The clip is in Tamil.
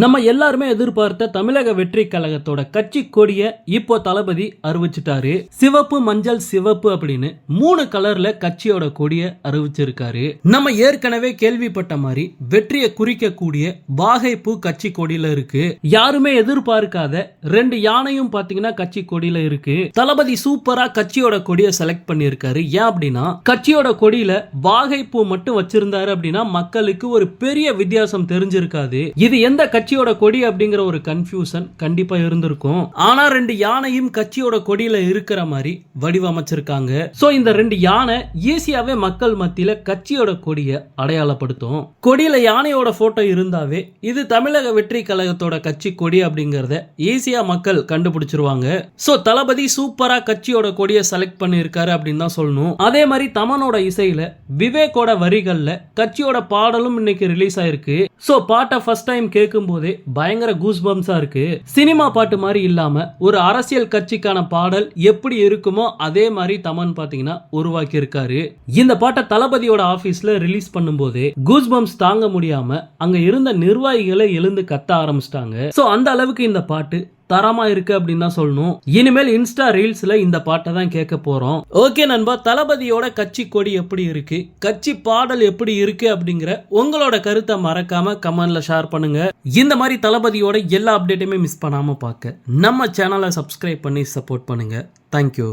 நம்ம எல்லாருமே எதிர்பார்த்த தமிழக வெற்றி கழகத்தோட கட்சி கொடிய இப்போ தளபதி அறிவிச்சிட்டாரு. சிவப்பு மஞ்சள் சிவப்பு அப்படின்னு மூணு கலர்ல கட்சியோட கொடிய அறிவிச்சிருக்காரு. நம்ம ஏற்கனவே கேள்விப்பட்ட மாதிரி வெற்றியை குறிக்கக்கூடிய வாகைப்பூ கட்சி கொடியில இருக்கு. யாருமே எதிர்பார்க்காத ரெண்டு யானையும் பாத்தீங்கன்னா கட்சி கொடியில இருக்கு. தளபதி சூப்பரா கட்சியோட கொடியை செலக்ட் பண்ணியிருக்காரு. ஏன் அப்படின்னா கட்சியோட கொடியில வாகைப்பூ மட்டும் வச்சிருந்தாரு அப்படின்னா மக்களுக்கு ஒரு பெரிய வித்தியாசம் தெரிஞ்சிருக்காது. இது எந்த கட்சியோட கொடி அப்படிங்கிற ஒரு கன்ஃபியூஷன் கண்டிப்பா இருந்திருக்கும். ஆனா ரெண்டு யானையும் கட்சியோட கொடியில இருக்கிற மாதிரி வடிவமைச்சிருக்காங்க. சோ இந்த ரெண்டு யானை ஈஸியாவே மக்கள் மத்தியில கட்சியோட கொடியை அடையாளப்படுத்தும். கொடியில யானையோட போட்டோ இருந்தாவே இது தமிழக வெற்றி கழகத்தோட கட்சி கொடி அப்படிங்கறத ஈஸியா மக்கள் கண்டுபிடிச்சிருவாங்க. சோ தளபதி சூப்பரா கட்சியோட கொடியை செலக்ட் பண்ணியிருக்காரு அப்படின்னு தான் சொல்லணும். அதே மாதிரி தமனோட இசையில விவேக்கோட வரிகள்ல கட்சியோட பாடலும் இன்னைக்கு ரிலீஸ் ஆயிருக்கு. சோ பாட்டை ஃபர்ஸ்ட் டைம் கேட்கும் போதே பயங்கர கூஸ் பம்ஸா இருக்கு. சினிமா பாட்டு மாதிரி இல்லாம ஒரு அரசியல் கட்சிக்கான பாடல் எப்படி இருக்குமோ அதே மாதிரி தமன் பாத்தீங்கன்னா உருவாக்கி இருக்காரு இந்த பாட்டை தளபதியோட ஆபீஸ்ல ரிலீஸ் பண்ணும்போதே கூஸ் பம்ஸ் தாங்க முடியாம அங்க இருந்த நிர்வாகிகளை எழுந்து கத்த ஆரம்பிச்சிட்டாங்க. சோ அந்த அளவுக்கு இந்த பாட்டு தரமா இருக்கு அப்படின்னு தான் சொல்லணும். இனிமேல் இன்ஸ்டா ரீல்ஸ்ல இந்த பாட்டை தான் கேட்க போறோம். ஓகே நண்பா தளபதியோட கட்சி கொடி எப்படி இருக்கு? கட்சி பாடல் எப்படி இருக்கு அப்படிங்கிற உங்களோட கருத்தை மறக்காம கமெண்ட்ல ஷேர் பண்ணுங்க. இந்த மாதிரி தளபதியோட எல்லா அப்டேட்டுமே மிஸ் பண்ணாம பார்க்க நம்ம சேனலை சப்ஸ்கிரைப் பண்ணி சப்போர்ட் பண்ணுங்க. தேங்க்யூ